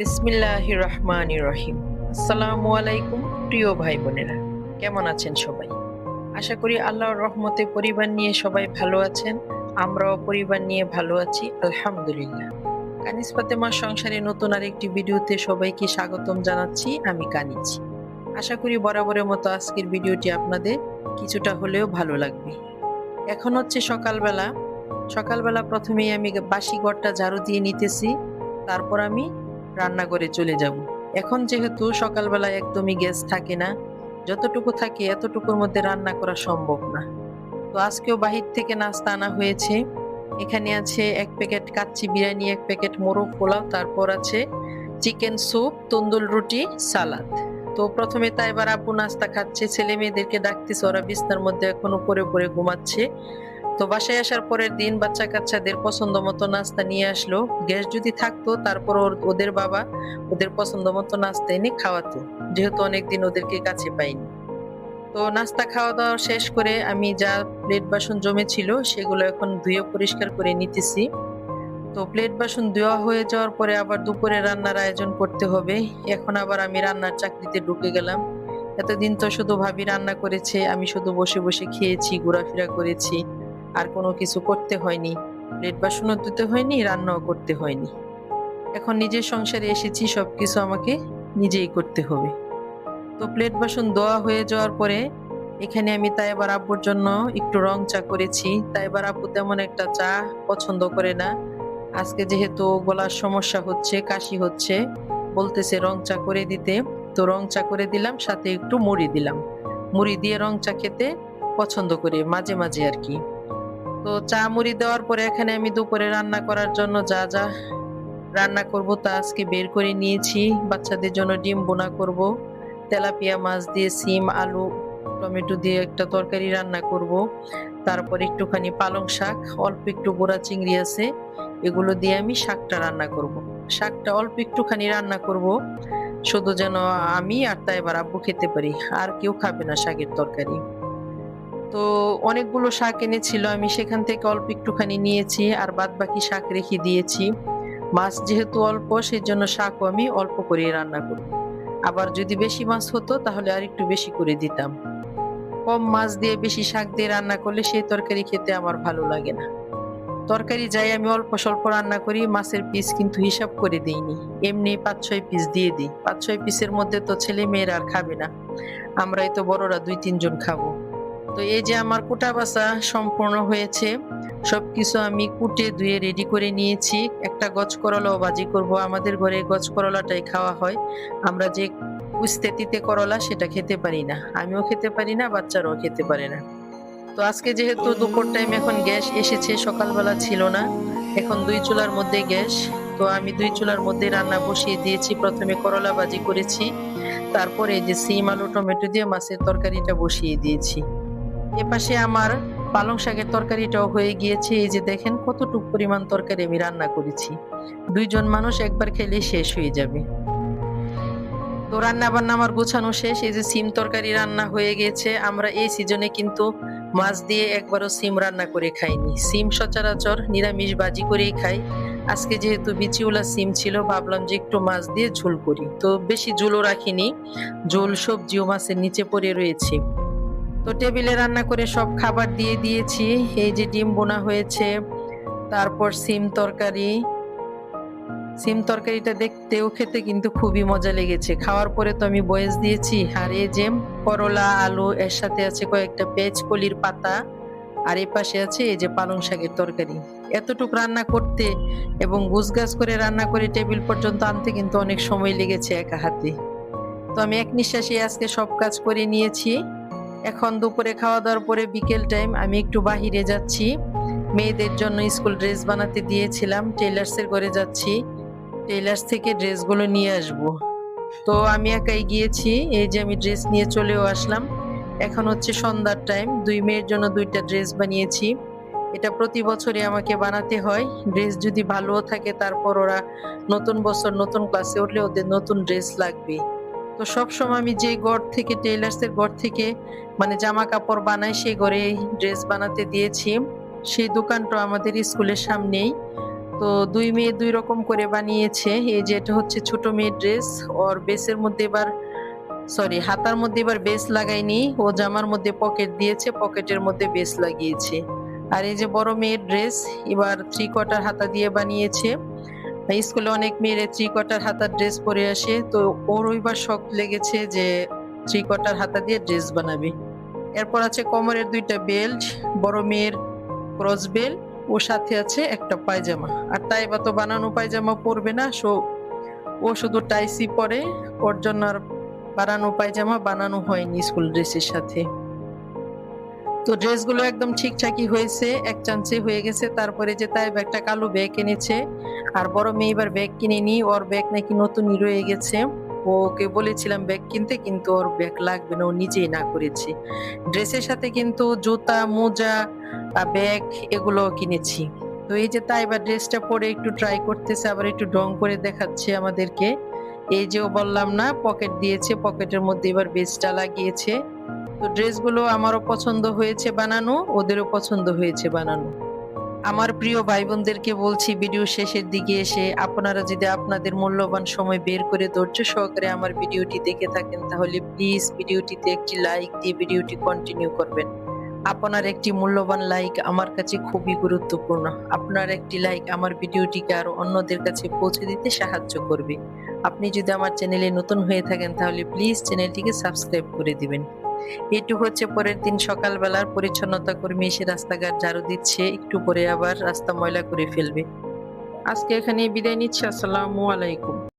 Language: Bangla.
বিসমিল্লাহ রহমান রহিম আসসালামু আলাইকুম প্রিয় ভাই বোনেরা কেমন আছেন সবাই? আশা করি আল্লাহর রহমতে পরিবার নিয়ে সবাই ভালো আছেন, আমরাও পরিবার নিয়ে ভালো আছি, আলহামদুলিল্লাহ। কানিস ফাতেমার সংসারে নতুন আরেকটি ভিডিওতে সবাইকে স্বাগতম জানাচ্ছি, আমি কানিজ আশা করি বরাবরের মতো আজকের ভিডিওটি আপনাদের কিছুটা হলেও ভালো লাগবে। এখন হচ্ছে সকালবেলা। সকালবেলা প্রথমেই আমি বাসি ঘরটা ঝাড়ু দিয়ে নিতেছি। তারপর আমি রান্নাঘরে চলে যাব। এখন যেহেতু সকালবেলা একদমই গ্যাস থাকে না, যতটুকু থাকে এতটুকুর মধ্যে রান্না করা সম্ভব না। তো আজকেও বাহির থেকে নাস্তা আনা হয়েছে। এখানে আছে এক প্যাকেট কাচ্চি বিরিয়ানি, এক প্যাকেট মোরগ পোলাও, তারপর আছে চিকেন স্যুপ তন্দুল রুটি, সালাদ। তো প্রথমে তাই এবার আব্বু নাস্তা খাচ্ছে। ছেলে মেয়েদেরকে ডাকতেছে, ওরা বিছনার মধ্যে এখনও পরে পরে ঘুমাচ্ছে। তো বাসায় আসার পরের দিন বাচ্চা কাচ্চাদের পছন্দ মতো নাস্তা নিয়ে আসলো। গ্যাস যদি থাকতো তারপর ওদের বাবা ওদের পছন্দ মতো নাস্তা এনে খাওয়াতো। যেহেতু অনেকদিন ওদেরকে কাছে পাইনি। তো নাস্তা খাওয়া দাওয়া শেষ করে আমি যা প্লেট বাসন জমেছিল, সেগুলো এখন ধুয়ে পরিষ্কার করে নিতেছি। তো প্লেট বাসন ধোয়া হয়ে যাওয়ার পরে আবার দুপুরে রান্নার আয়োজন করতে হবে। এখন আবার আমি রান্নার চাকরিতে ঢুকে গেলাম। এতদিন তো শুধু ভাবি রান্না করেছে, আমি শুধু বসে বসে খেয়েছি, ঘোরাফেরা করেছি। আর কোনো কিছু করতে হয়নি। প্লেট বাসনও ধুতে হয়নি, রান্নাও করতে হয়নি। এখন নিজের সংসারে এসেছি সব কিছু আমাকে নিজেই করতে হবে। তো প্লেট বাসন ধোয়া হয়ে যাওয়ার পরে এখানে আমি তাইবার আব্বুর জন্য একটু রং চা করেছি। তাইবার আব্বু তেমন একটা চা পছন্দ করে না। আজকে যেহেতু গলার সমস্যা হচ্ছে, কাশি হচ্ছে, বলতেছে রং চা করে দিতে। তো রং চা করে দিলাম, সাথে একটু মুড়ি দিলাম। মুড়ি দিয়ে রং চা খেতে পছন্দ করে, মাঝে মাঝে আর কি। তো চা মুড়ি দেওয়ার পরে এখানে আমি দুপুরে রান্না করার জন্য যা যা রান্না করব তা আজকে বের করে নিয়েছি। বাচ্চাদের জন্য ডিম বোনা করব, তেলাপিয়া মাছ দিয়ে সিম, আলু, টমেটো দিয়ে একটা তরকারি রান্না করব। তারপর একটুখানি পালং শাক, অল্প একটু গোড়া চিংড়ি আছে, এগুলো দিয়ে আমি শাকটা রান্না করব। শাকটা অল্প একটুখানি রান্না করব, শুধু যেন আমি আর তাই আব্বু খেতে পারি, আর কেউ খাবে না শাকের তরকারি। তো অনেকগুলো শাক এনেছিল, আমি সেখান থেকে অল্প একটুখানি নিয়েছি আর বাদ বাকি শাক রেখে দিয়েছি। মাছ যেহেতু অল্প সেই জন্য শাকও আমি অল্প করে রান্না করি। আবার যদি বেশি মাছ হতো, তাহলে আর একটু বেশি করে দিতাম। কম মাছ দিয়ে বেশি শাক দিয়ে রান্না করলে সেই তরকারি খেতে আমার ভালো লাগে না। তরকারি যাই আমি অল্প স্বল্প রান্না করি, মাছের পিস কিন্তু হিসাব করে দিইনি। এমনি পাঁচ ছয় পিস দিয়ে দিই। পাঁচ ছয় পিসের মধ্যে তো ছেলে মেয়েরা আর খাবে না। আমরাই তো বড়রা দুই তিনজন খাব। তো এই যে আমার কুটা বাসা সম্পূর্ণ হয়েছে, সবকিছু আমি কুটে ধুয়ে রেডি করে নিয়েছি। একটা গছ করলাও বাজি করব। আমাদের ঘরে গছ করলাটাই খাওয়া হয়। আমরা যে উস্তে তিতে করলা সেটা খেতে পারি না। আমিও খেতে পারি না, বাচ্চারাও খেতে পারে না। তো আজকে যেহেতু দুপুর টাইম এখন গ্যাস এসেছে, সকালবেলা ছিল না। এখন দুই চুলার মধ্যে গ্যাস। তো আমি দুই চুলার মধ্যে রান্না বসিয়ে দিয়েছি। প্রথমে করলা ভাজি করেছি। তারপরে যে সিম, আলু, টমেটো দিয়ে মাছের তরকারিটা বসিয়ে দিয়েছি। এপাশে আমার পালং শাকের তরকারিটাও হয়ে গিয়েছে। এই যে দেখেন কতটুকু পরিমাণ তরকারি আমি রান্না করেছি। দুইজন মানুষ একবার খেলে শেষ হয়ে যাবে। তো রান্না বান্না আমার গোছানো শেষ। এই যে সিম তরকারি রান্না হয়ে গেছে আমরা এই সিজনে কিন্তু মাছ দিয়ে একবারও সিম রান্না করে খাইনি। সিম সচরাচর নিরামিষ বাজি করেই খাই। আজকে যেহেতু বিচিউলা সিম ছিল, ভাবলাম যে একটু মাছ দিয়ে ঝোল করি। তো বেশি ঝোলও রাখিনি। ঝোল সবজিও মাছের নিচে পড়ে রয়েছে। তো টেবিলে রান্না করে সব খাবার দিয়ে দিয়েছি। এই যে ডিম বোনা হয়েছে, তারপর সিম তরকারি। সিম তরকারিটা দেখতেও খেতে কিন্তু খুবই মজা লেগেছে। খাওয়ার পরে তো আমি বয়েস দিয়েছি, আর এই যে করলা, আলু, এর সাথে আছে কয়েকটা পেঁয়াজ কলির পাতা, আর এই পাশে আছে এই যে পালং শাকের তরকারি। এতটুকু রান্না করতে এবং গুছগাছ করে রান্না করে টেবিল পর্যন্ত আনতে কিন্তু অনেক সময় লেগেছে একা হাতে। তো আমি এক নিঃশ্বাসে আজকে সব কাজ করে নিয়েছি। এখন দুপুরে খাওয়া দাওয়ার পরে বিকেল টাইম আমি একটু বাহিরে যাচ্ছি। মেয়েদের জন্য স্কুল ড্রেস বানাতে দিয়েছিলাম টেলার্সের ঘরে যাচ্ছি। টেলার্স থেকে ড্রেসগুলো নিয়ে আসব। তো আমি একাই গিয়েছি, এই যে আমি ড্রেস নিয়ে চলেও আসলাম। এখন হচ্ছে সন্ধ্যার টাইম দুই মেয়ের জন্য দুইটা ড্রেস বানিয়েছি। এটা প্রতি বছরই আমাকে বানাতে হয়। ড্রেস যদি ভালোও থাকে, তারপর ওরা নতুন বছর নতুন ক্লাসে উঠলে ওদের নতুন ড্রেস লাগবে তো সবসময় আমি যে ঘর থেকে টেলার্সের ঘর থেকে মানে জামা কাপড় বানাই, সেই ঘরে ড্রেস বানাতে দিয়েছি। সেই দোকানটা আমাদের স্কুলের সামনেই। তো দুই মেয়ে দুই রকম করে বানিয়েছে। এই যে এটা হচ্ছে ছোট মেয়ের ড্রেস ওর বেসের মধ্যে এবার সরি হাতার মধ্যে এবার বেস লাগাইনি। ও জামার মধ্যে পকেট দিয়েছে পকেটের মধ্যে বেস লাগিয়েছে। আর এই যে বড় মেয়ের ড্রেস এবার থ্রি কোয়ার্টার হাতা দিয়ে বানিয়েছে। স্কুলে অনেক মেয়েরা থ্রি কোয়ার্টার হাতার ড্রেস পরে আসে, তো ওর ওইবার শখ লেগেছে যে থ্রি কোয়ার্টার হাতা দিয়ে ড্রেস বানাবে। এরপর আছে কোমরের দুইটা বেল্ট বড় মেয়ের ক্রস বেল্ট ওর সাথে আছে একটা পায়জামা। আর তাই বা তো বানানো পায়জামা পরবে না, সো ও শুধু টাইসি পরে, ওর জন্য আর বানানো পায়জামা বানানো হয়নি স্কুল ড্রেসের সাথে। তো ড্রেসগুলো একদম ঠিকঠাকই হয়েছে, এক চান্সে হয়ে গেছে। তারপরে যে তাই একটা কালো ব্যাগ এনেছে, আর বড় মেয়ে এবার ব্যাগ কিনেনি ওর ব্যাগ নাকি নতুনই রয়ে গেছে। ওকে বলেছিলাম ব্যাগ কিনতে, কিন্তু ওর ব্যাগ লাগবে না, ও নিজেই না করেছে। ড্রেসের সাথে কিন্তু জুতা, মোজা ব্যাগ এগুলো কিনেছি। তো এই যে তাই এবার ড্রেসটা পরে একটু ট্রাই করতেছে, আবার একটু ডং করে দেখাচ্ছে আমাদেরকে। এই যে বললাম না পকেট দিয়েছে পকেটের মধ্যে এবার বেসটা লাগিয়েছে। তো ড্রেসগুলো আমারও পছন্দ হয়েছে বানানো, ওদেরও পছন্দ হয়েছে বানানো। আমার প্রিয় ভাই বোনদেরকে বলছি ভিডিও শেষের দিকে এসে আপনারা যদি আপনাদের মূল্যবান সময় বের করে ধৈর্য সহকারে আমার ভিডিওটি দেখে থাকেন, তাহলে প্লিজ ভিডিওটিতে একটি লাইক দিয়ে ভিডিওটি কন্টিনিউ করবেন। আপনার একটি মূল্যবান লাইক আমার কাছে খুবই গুরুত্বপূর্ণ। আপনার একটি লাইক আমার ভিডিওটিকে আরও অন্যদের কাছে পৌঁছে দিতে সাহায্য করবে। আপনি যদি আমার চ্যানেলে নতুন হয়ে থাকেন, তাহলে প্লিজ চ্যানেলটিকে সাবস্ক্রাইব করে দিবেন। এটু হচ্ছে পরের দিন সকালবেলার পরিচ্ছন্নতা কর্মী এসে রাস্তাঘাট ঝাড়ু দিচ্ছে, একটু পরে আবার রাস্তা ময়লা করে ফেলবে। আজকে এখানে বিদায় নিচ্ছি, আসসালামু আলাইকুম।